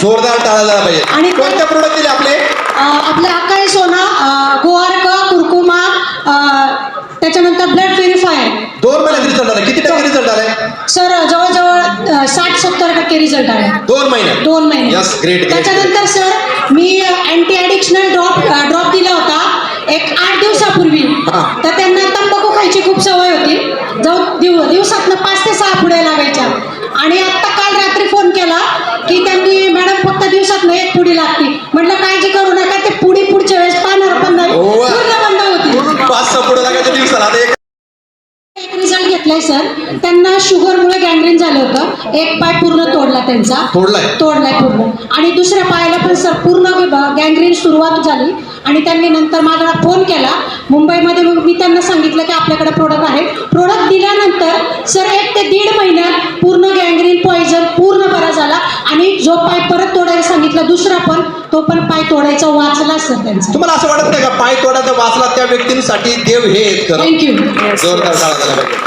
सांगितलं कोणते प्रोडक्ट दिले आपले? आपलं अकाई सोना गोवारक कुरकुमा त्याच्यानंतर ब्लड प्युरिफायर. दोन महिन्यात रिझल्ट आला. किती टक्के रिझल्ट आलाय सर जवळजवळ साठ सत्तर टक्के रिझल्ट आहे दोन महिन्यात दोन महिने. Great, great, त्याच्यानंतर सर मी अँटी ॲडिक्शनल ड्रॉप ड्रॉप दिला होता. एक आठ दिवसापूर्वी. तर त्यांना तंबाखू खायची खूप सवय होती. जाऊ दिव दिवसातनं पाच ते सहा पुढे लागायच्या. आणि आत्ता काल रात्री फोन केला की त्यांनी दिवसातनं एक पुडी लागती. म्हटलं काळजी करू नका ते पुडी पुढच्या वेळेस पाहणार पण नाही. बंद होती. पाच सहा पुढे लागायच्या दिवसाला. आता एक एक रिझल्ट घेतलाय सर त्यांना शुगरमुळे गँग्रीन झालं होतं. एक पाय पूर्ण तोडला त्यांचा. तोडलाय. तोडलाय पूर्ण. आणि दुसऱ्या पायाला पण सर पूर्ण गँग्रीन सुरुवात झाली. आणि त्यांनी नंतर माझा फोन केला. मुंबईमध्ये मग मी त्यांना सांगितलं की आपल्याकडे प्रोडक्ट आहे. प्रोडक्ट दिल्यानंतर सर एक ते दीड महिन्यात पूर्ण गँग्रीन जो पाय परत तोडायला सांगितला दुसरा पण तो पण पाय तोडायचा वाचला सर त्यांचा. तुम्हाला असं वाटत नाही का? पाय तोडाचा वाचला त्या व्यक्तींसाठी देव हे थँक्यू जोरदार टाळा झाला पाहिजे.